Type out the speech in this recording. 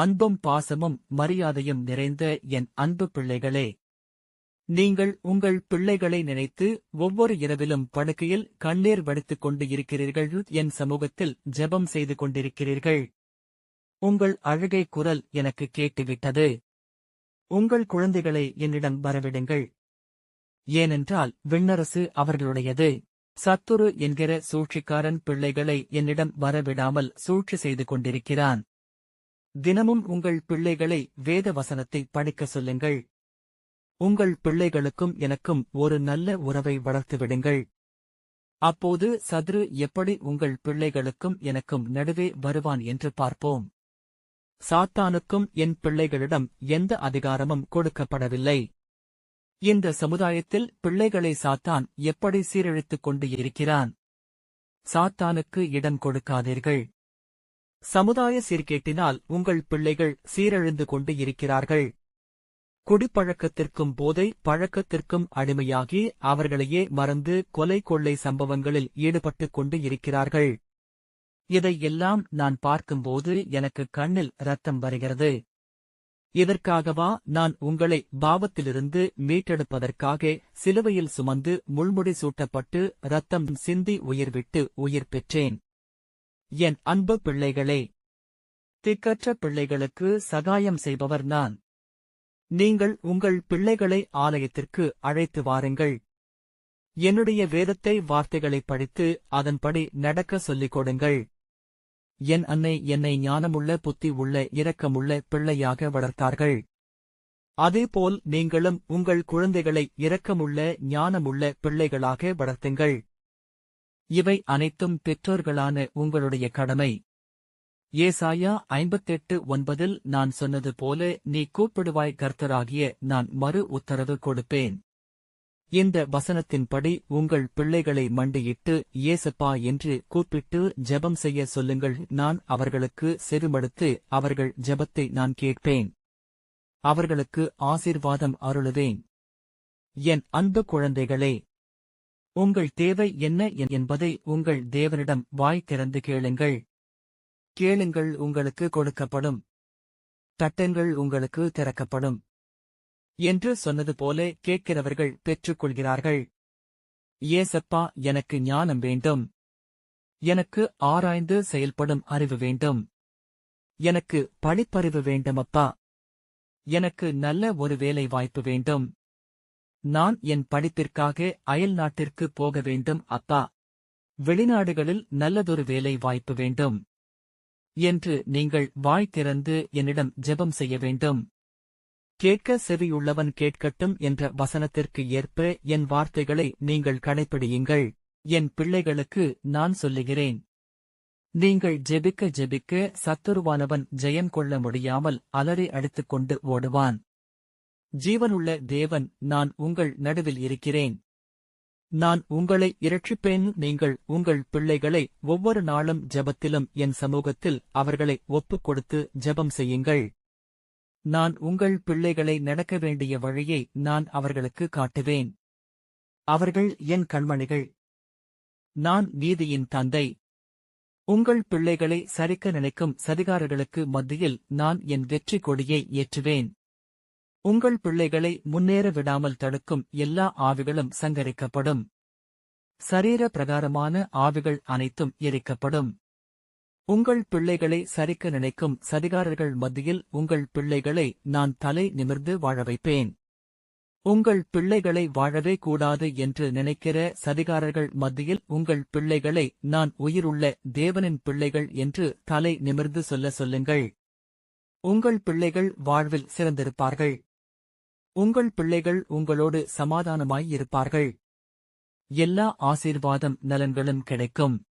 அன்பும் பாசமும் மரியாதையும் நிறைந்த என் அன்பு பிள்ளைகளே நீங்கள் உங்கள் பிள்ளைகளை நினைத்து ஒவ்வொரு இரவிலும் படுக்கையில் கண்ணீர் வடித்துக் கொண்டு இருக்கிறீர்கள் என் சமூகத்தில் ஜெபம் செய்து கொண்டிருக்கிறீர்கள். உங்கள் அழுகை குரல் எனக்கு கேட்டுவிட்டது. உங்கள் குழந்தைகளை என்னிடம் வரவிடுங்கள். ஏனென்றால் விண்ணரசு அவர்களுடையது. சத்துரு என்கிற சூழ்ச்சிக்காரன் பிள்ளைகளை என்னிடம் வரவிடாமல் சூழ்ச்சி செய்து கொண்டிருக்கிறான். தினமும் உங்கள் பிள்ளைகளை வேத வசனத்தை படிக்க சொல்லுங்கள். உங்கள் பிள்ளைகளுக்கும் எனக்கும் ஒரு நல்ல உறவை வளர்த்துவிடுங்கள். அப்போது சத்ரு எப்படி உங்கள் பிள்ளைகளுக்கும் எனக்கும் நடுவே வருவான் என்று பார்ப்போம். சாத்தானுக்கும் என் பிள்ளைகளிடம் எந்த அதிகாரமும் கொடுக்கப்படவில்லை. இந்த சமுதாயத்தில் பிள்ளைகளை சாத்தான் எப்படி சீரழித்துக் கொண்டு இருக்கிறான்? சாத்தானுக்கு இடம் கொடுக்காதீர்கள். சமுதாய சீர்கேட்டினால் உங்கள் பிள்ளைகள் சீரழிந்து கொண்டு இருக்கிறார்கள். குடிப்பழக்கத்திற்கும் போதை பழக்கத்திற்கும் அடிமையாகி அவர்களையே மறந்து கொலை கொள்ளை சம்பவங்களில் ஈடுபட்டுக் கொண்டு இருக்கிறார்கள். இதையெல்லாம் நான் பார்க்கும்போது எனக்கு கண்ணில் ரத்தம் வருகிறது. இதற்காகவா நான் உங்களை பாவத்திலிருந்து மீட்டெடுப்பதற்காக சிலுவையில் சுமந்து முள்முடி சூட்டப்பட்டு ரத்தம் சிந்தி உயிர்விட்டு உயிர் பெற்றேன். என் அன்பு பிள்ளைகளே திக்கற்ற பிள்ளைகளுக்கு சகாயம் செய்பவர் நான். நீங்கள் உங்கள் பிள்ளைகளை ஆலயத்திற்கு அழைத்து வாருங்கள். என்னுடைய வேதத்தை வார்த்தைகளை படித்து அதன்படி நடக்க சொல்லிக் கொடுங்கள். என் அன்னை என்னை ஞானமுள்ள புத்தி உள்ள இரக்கமுள்ள பிள்ளையாக வளர்த்தார்கள். அதேபோல் நீங்களும் உங்கள் குழந்தைகளை இரக்கமுள்ள ஞானமுள்ள பிள்ளைகளாக வளர்த்துங்கள். இவை அனைத்தும் பெற்றோர்களான உங்களுடைய கடமை. ஏசாயா ஐம்பத்தெட்டு ஒன்பதில் நான் சொன்னது போல நீ கூப்பிடுவாய் கர்த்தராகிய நான் மறு உத்தரவு கொடுப்பேன். இந்த வசனத்தின்படி உங்கள் பிள்ளைகளை மண்டியிட்டு ஏசப்பா என்று கூப்பிட்டு ஜெபம் செய்ய சொல்லுங்கள் நான் அவர்களுக்கு செருமடுத்து அவர்கள் ஜெபத்தை நான் கேட்பேன். அவர்களுக்கு ஆசீர்வாதம் அருளுவேன். என் அன்பு குழந்தைகளே உங்கள் தேவை என்ன என்பதை உங்கள் தேவனிடம் வாய் திறந்து கேளுங்கள். கேளுங்கள் உங்களுக்கு கொடுக்கப்படும். தட்டங்கள் உங்களுக்கு திறக்கப்படும். என்று சொன்னது போல கேட்கிறவர்கள் பெற்றுக்கொள்கிறார்கள். ஏசப்பா எனக்கு ஞானம் வேண்டும். எனக்கு ஆராய்ந்து செயல்படும் அறிவு வேண்டும். எனக்கு படிப்பறிவு வேண்டுமப்பா. எனக்கு நல்ல ஒரு வேலை வாய்ப்பு வேண்டும். நான் என் படிப்பிற்காக அயல் நாட்டிற்கு போக வேண்டும் அப்பா. வெளிநாடுகளில் நல்லதொரு வேலை வாய்ப்பு வேண்டும். என்று நீங்கள் வாய் திறந்து என்னிடம் ஜெபம் செய்ய வேண்டும். கேட்க செவியுள்ளவன் கேட்கட்டும் என்ற வசனத்திற்கு ஏற்ப என் வார்த்தைகளை நீங்கள் கடைப்பிடியுங்கள். என் பிள்ளைகளுக்கு நான் சொல்லுகிறேன். நீங்கள் ஜெபிக்க ஜெபிக்க சத்துருவானவன் ஜெயம் கொள்ள முடியாமல் அலறி அடித்துக் கொண்டு ஓடுவான். ஜீவனுள்ள தேவன் நான் உங்கள் நடுவில் இருக்கிறேன். நான் உங்களை இரட்சிப்பேன். நீங்கள் உங்கள் பிள்ளைகளை ஒவ்வொரு நாளும் ஜெபத்திலும் என் சமூகத்தில் அவர்களை ஒப்புக் கொடுத்து ஜெபம் செய்யுங்கள். நான் உங்கள் பிள்ளைகளை நடக்க வேண்டிய வழியை நான் அவர்களுக்கு காட்டுவேன். அவர்கள் என் கண்மணிகள். நான் நீதியின் தந்தை. உங்கள் பிள்ளைகளை சரிக்க நினைக்கும் சதிகாரர்களுக்கு மத்தியில் நான் என் வெற்றி கொடியை ஏற்றுவேன். உங்கள் பிள்ளைகளை முன்னேற விடாமல் தடுக்கும் எல்லா ஆவிகளும் சங்கரிக்கப்படும். சரீர பிரகாரமான ஆவிகள் அனைத்தும் எரிக்கப்படும். உங்கள் பிள்ளைகளை சரிக்க நினைக்கும் சதிகாரர்கள் மத்தியில் உங்கள் பிள்ளைகளை நான் தலை நிமிர்ந்து வாழ வைப்பேன். உங்கள் பிள்ளைகளை வாழவே கூடாது என்று நினைக்கிற சதிகாரர்கள் மத்தியில் உங்கள் பிள்ளைகளை நான் உயிருள்ள தேவனின் பிள்ளைகள் என்று தலை நிமிர்ந்து சொல்ல சொல்லுங்கள். உங்கள் பிள்ளைகள் வாழ்வில் சிறந்திருப்பார்கள். உங்கள் பிள்ளைகள் உங்களோடு சமாதானமாய் இருப்பார்கள். எல்லா ஆசீர்வாதம் நலன்களும் கிடைக்கும்.